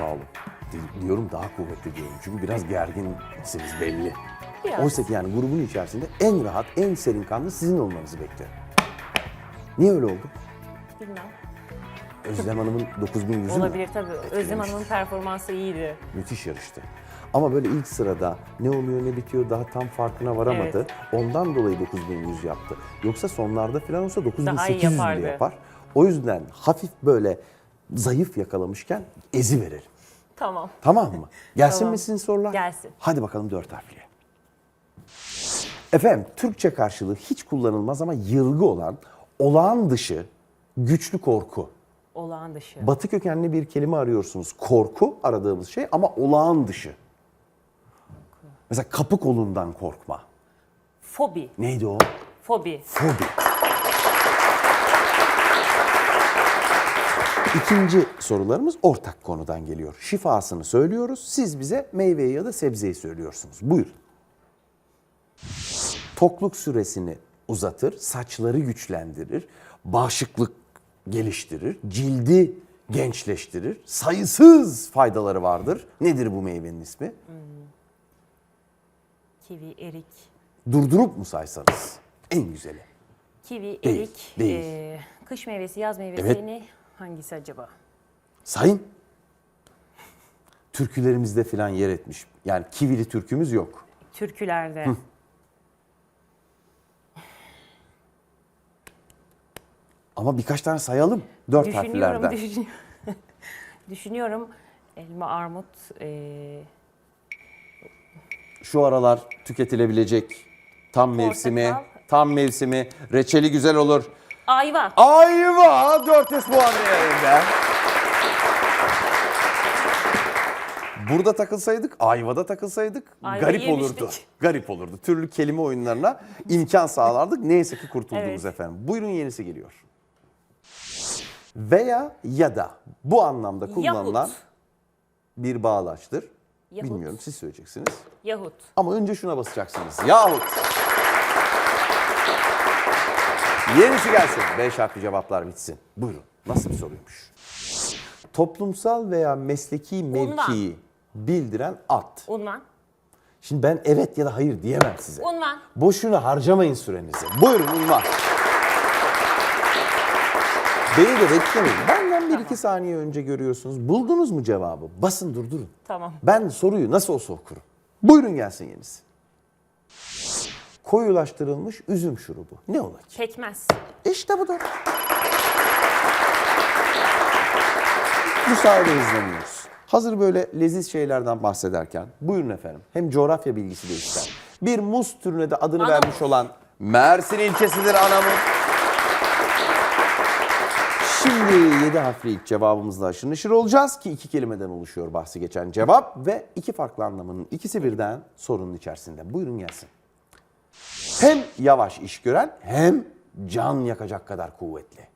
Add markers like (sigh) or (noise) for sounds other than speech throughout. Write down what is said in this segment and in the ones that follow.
sağ olun. Di- Diyorum daha kuvvetli diyorum. Çünkü biraz gerginsiniz belli. Biraz. Oysa ki yani grubun içerisinde en rahat, en serin kanlı sizin olmanızı bekliyorum. Niye öyle oldu? Bilmem. Özlem Hanım'ın 9100'ü mü? Olabilir tabii. Özlem. Hanım'ın performansı iyiydi. Müthiş yarıştı. Ama böyle ilk sırada ne oluyor ne bitiyor daha tam farkına varamadı. Evet. Ondan dolayı 9100 yaptı. Yoksa sonlarda falan olsa Daha iyi 9800 bile yapar. O yüzden hafif böyle zayıf yakalamışken ezi verelim. Tamam. Tamam mı? (laughs) Gelsin Tamam. mi sizin sorular? Gelsin. Hadi bakalım dört harfliye. Efendim Türkçe karşılığı hiç kullanılmaz ama yılgı olan olağan dışı güçlü korku. Olağan dışı. Batı kökenli bir kelime arıyorsunuz. Korku aradığımız şey ama olağan dışı. Mesela kapı kolundan korkma. Fobi. Neydi o? Fobi. Fobi. İkinci sorularımız ortak konudan geliyor. Şifasını söylüyoruz. Siz bize meyveyi ya da sebzeyi söylüyorsunuz. Buyurun. Tokluk süresini uzatır, saçları güçlendirir, bağışıklık geliştirir, cildi gençleştirir. Sayısız faydaları vardır. Nedir bu meyvenin ismi? Kivi, erik. Durdurup mu saysanız? En güzeli. Kivi, Değil, erik. değil. eee, kış meyvesi, yaz meyvesi Evet. Hangisi acaba? Sayın. Türkülerimizde filan yer etmiş. Yani kivili türkümüz yok. Türkülerde. Ama birkaç tane sayalım. Dört Düşünüyorum, harflerden. düşünüyorum. (laughs) düşünüyorum. Elma, armut, eee, Şu aralar tüketilebilecek tam mevsimi, Portakal. tam mevsimi. Reçeli güzel olur. Ayva. Ayva 400 puan değerinde. Burada takılsaydık, ayvada takılsaydık Ayvayı garip yemiştik. olurdu. Garip olurdu. Türlü kelime oyunlarına imkan sağlardık. Neyse ki kurtuldunuz Evet. efendim. Buyurun yenisi geliyor. Veya ya da bu anlamda kullanılan Yahut. bir bağlaçtır. Yahut. Bilmiyorum siz söyleyeceksiniz. Yahut. Ama önce şuna basacaksınız. Yahut. Yenisi gelsin. Beş harfli cevaplar bitsin. Buyurun. Nasıl bir soruymuş? Toplumsal veya mesleki mevkiyi bildiren at. Unvan. Şimdi ben evet ya da hayır diyemem size. Unvan. Boşuna harcamayın sürenizi. Buyurun Ulma. Beni de beklemeyin. Benden bir iki saniye önce görüyorsunuz. Buldunuz mu cevabı? Basın durdurun. Tamam. Ben soruyu nasıl olsa okurum. Buyurun gelsin yenisi. Koyulaştırılmış üzüm şurubu. Ne ola ki? Pekmez. İşte budur. Bu sayede. Hazır böyle leziz şeylerden bahsederken buyurun efendim. Hem coğrafya bilgisi de ister. Bir muz türüne de adını Anamur. vermiş olan Mersin ilçesidir Anamur. Şimdi 7 harfli ilk cevabımızla aşırı neşir olacağız ki iki kelimeden oluşuyor bahsi geçen cevap ve iki farklı anlamının ikisi birden sorunun içerisinde. Buyurun gelsin. Hem yavaş iş gören hem can yakacak kadar kuvvetli.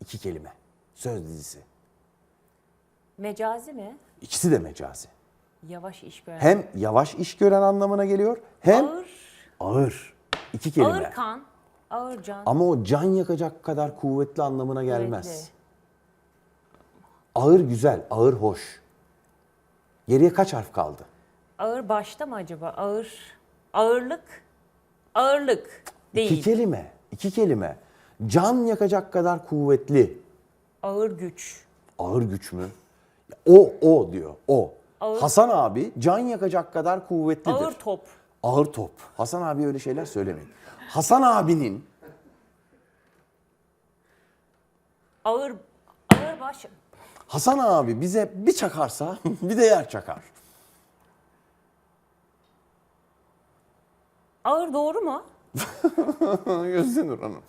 İki kelime. Söz dizisi. Mecazi mi? İkisi de mecazi. Yavaş iş gören. Hem yavaş iş gören anlamına geliyor hem Ağır. ağır. İki kelime. Ağır kan. Ağır can. Ama o can yakacak kadar kuvvetli anlamına gelmez. Kuvvetli. Ağır güzel, ağır hoş. Geriye kaç harf kaldı? Ağır başta mı acaba? Ağır. Ağırlık. Ağırlık. Değil. İki kelime. iki kelime. Can yakacak kadar kuvvetli. Ağır güç. Ağır güç mü? O, o diyor. O. Ağır. Hasan abi can yakacak kadar kuvvetlidir. Ağır top. Ağır top. Hasan abi öyle şeyler söylemeyin. Hasan abinin Ağır. Ağır baş. Hasan abi bize bir çakarsa (laughs) bir de yer çakar. Ağır doğru mu? (laughs) Gözdenur Hanım.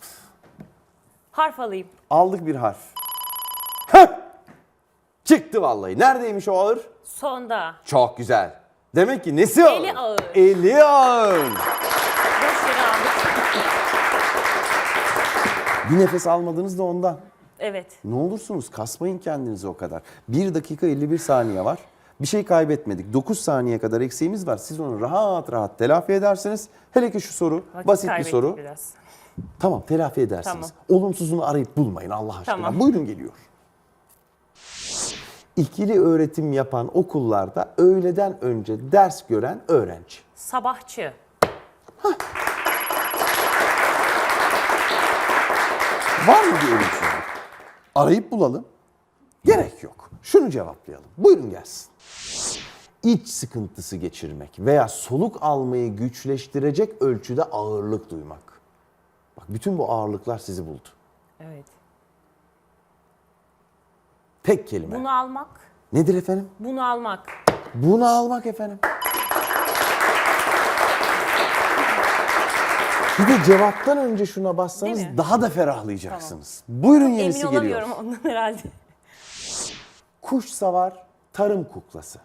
Harf alayım. Aldık bir harf. Heh! Çıktı vallahi. Neredeymiş o ağır? Sonda. Çok güzel. Demek ki nesi ağır? Eli ağır. Eli ağır. Boş yere aldık. Bir nefes almadınız da ondan. Evet. Ne olursunuz kasmayın kendinizi o kadar. 1 dakika 51 saniye var. Bir şey kaybetmedik. 9 saniye kadar eksiğimiz var. Siz onu rahat rahat telafi edersiniz. Hele ki şu soru Vakit basit bir soru. Biraz. Tamam telafi edersiniz. Tamam. Olumsuzunu arayıp bulmayın Allah aşkına. Tamam. Buyurun geliyor. İkili öğretim yapan okullarda öğleden önce ders gören öğrenci. Sabahçı. Var mı bir şey? Arayıp bulalım. Gerek yok. Şunu cevaplayalım. Buyurun gelsin. İç sıkıntısı geçirmek veya soluk almayı güçleştirecek ölçüde ağırlık duymak. Bak bütün bu ağırlıklar sizi buldu. Evet. Tek kelime. Bunu almak. Nedir efendim? Bunu almak. Bunu almak efendim. Bir de cevaptan önce şuna bassanız Değil mi? daha da ferahlayacaksınız. Buyurun Emin yenisi geliyor. olamıyorum ondan herhalde. Kuş savar, tarım kuklası.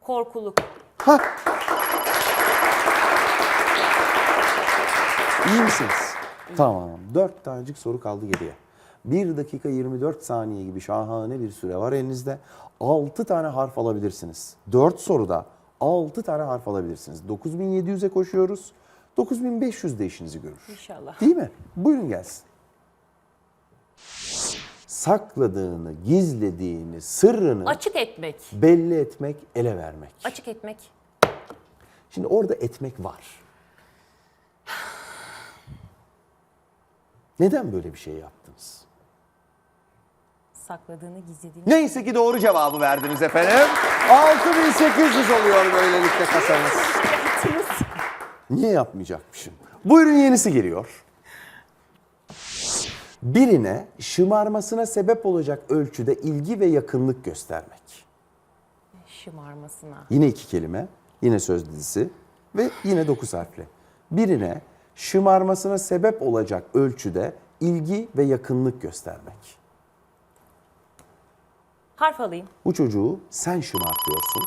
Korkuluk. Ha. İyi misiniz? Tamam. Dört tanecik soru kaldı geriye. 1 dakika 24 saniye gibi şahane bir süre var elinizde. 6 tane harf alabilirsiniz. 4 soruda 6 tane harf alabilirsiniz. 9700'e koşuyoruz. 9500 de işinizi görür. İnşallah. Değil mi? Buyurun gelsin. Sakladığını, gizlediğini, sırrını Açık etmek. belli etmek, ele vermek. Açık etmek. Şimdi orada etmek var. Neden böyle bir şey yaptınız? Sakladığını gizlediğini. Neyse ki doğru cevabı verdiniz efendim. 6800 oluyor böylelikle kasamız. (laughs) Niye yapmayacakmışım? Buyurun yenisi geliyor. Birine şımarmasına sebep olacak ölçüde ilgi ve yakınlık göstermek. Şımarmasına. Yine iki kelime, yine söz dizisi ve yine dokuz harfli. Birine şımarmasına sebep olacak ölçüde ilgi ve yakınlık göstermek. Harf alayım. Bu çocuğu sen şımartıyorsun.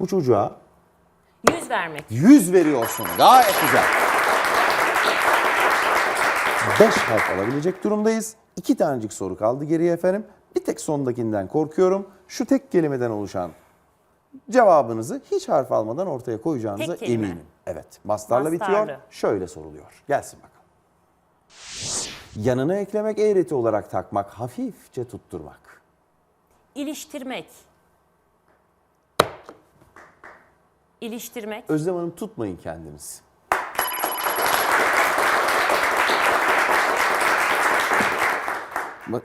Bu çocuğa Yüz vermek. yüz veriyorsun. Gayet güzel. Beş harf alabilecek durumdayız. İki tanecik soru kaldı geriye efendim. Bir tek sondakinden korkuyorum. Şu tek kelimeden oluşan cevabınızı hiç harf almadan ortaya koyacağınıza Tek kelime. eminim. Evet. Mastarla Mastarlı. bitiyor. Şöyle soruluyor. Gelsin bakalım. Yanına eklemek eğreti olarak takmak, hafifçe tutturmak. İliştirmek. İliştirmek. Özlem Hanım tutmayın kendinizi.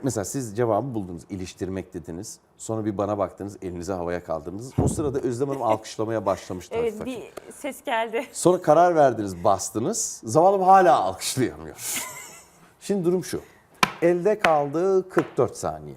Mesela siz cevabı buldunuz. İliştirmek dediniz. Sonra bir bana baktınız, elinizi havaya kaldırdınız. O sırada Özlem Hanım alkışlamaya başlamıştı. Evet hafif. bir ses geldi. Sonra karar verdiniz, bastınız. Zavallım hala alkışlayamıyor. Şimdi durum şu. Elde kaldı 44 saniye.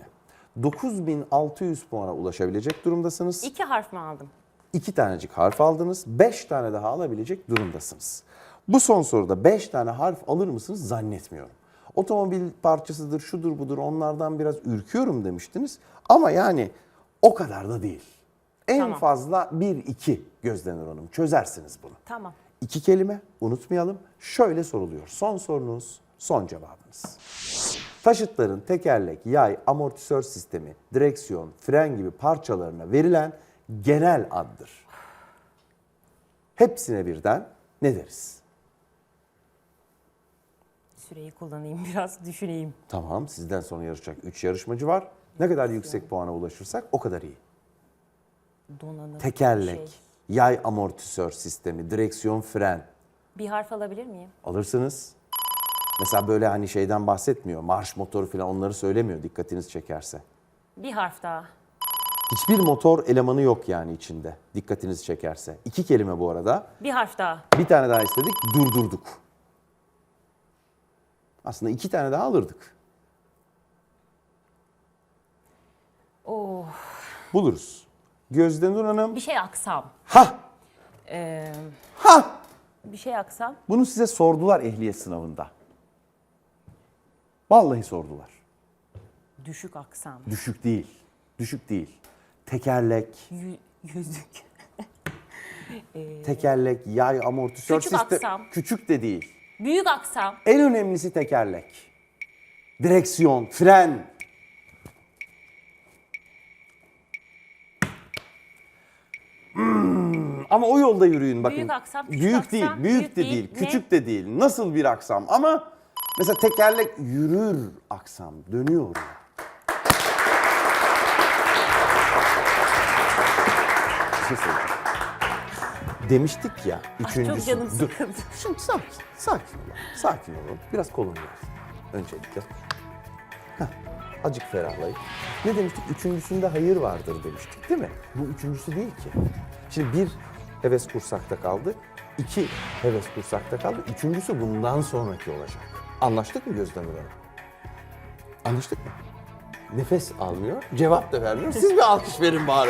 9600 puana ulaşabilecek durumdasınız. İki harf mi aldım? İki tanecik harf aldınız. Beş tane daha alabilecek durumdasınız. Bu son soruda beş tane harf alır mısınız zannetmiyorum. Otomobil parçasıdır, şudur budur onlardan biraz ürküyorum demiştiniz. Ama yani o kadar da değil. En Tamam. fazla bir iki Gözdenur Hanım çözersiniz bunu. Tamam. İki kelime unutmayalım. Şöyle soruluyor. Son sorunuz, son cevabınız. Taşıtların tekerlek, yay, amortisör sistemi, direksiyon, fren gibi parçalarına verilen genel addır. Hepsine birden ne deriz? Süreyi kullanayım (laughs) biraz düşüneyim. Tamam, sizden sonra yarışacak 3 yarışmacı var. Ne kadar yüksek puana ulaşırsak o kadar iyi. Donanım. Tekerlek, şey. yay amortisör sistemi, direksiyon, fren, Bir harf alabilir miyim? alırsınız. Mesela böyle hani şeyden bahsetmiyor. Marş motoru falan onları söylemiyor dikkatiniz çekerse. Bir harf daha. Hiçbir motor elemanı yok yani içinde dikkatinizi çekerse. İki kelime bu arada. Bir harf daha. Bir tane daha istedik durdurduk. Aslında iki tane daha alırdık. Oh. Buluruz. Gözde Nur Hanım. Bir şey aksam. Ha! Ee, Ha! bir şey aksam. Bunu size sordular ehliyet sınavında. Vallahi sordular. Düşük aksam. Düşük değil. Düşük değil. Tekerlek, Yü- yüzük. (laughs) tekerlek, yay, amortisör Küçük sistem. aksam. Küçük de değil. Büyük aksam. En önemlisi tekerlek. Direksiyon, fren. Hmm, ama o yolda yürüyün bakın. Büyük aksam, küçük büyük aksam, değil, büyük, büyük de değil, değil, ne? küçük de değil. Nasıl bir aksam? Ama mesela tekerlek yürür aksam, dönüyor. şey söyleyeceğim. Demiştik ya üçüncüsü. çok canım sıkıldı. Şimdi sakin, sakin olun. Sakin olun. Biraz kolun gelsin. Öncelikle. Heh, Acık ferahlayın. Ne demiştik? Üçüncüsünde hayır vardır demiştik değil mi? Bu üçüncüsü değil ki. Şimdi bir heves kursakta kaldı. iki heves kursakta kaldı. Üçüncüsü bundan sonraki olacak. Anlaştık mı Gözlemir Hanım? Anlaştık mı? Nefes almıyor, cevap da vermiyor. Siz bir alkış verin bari.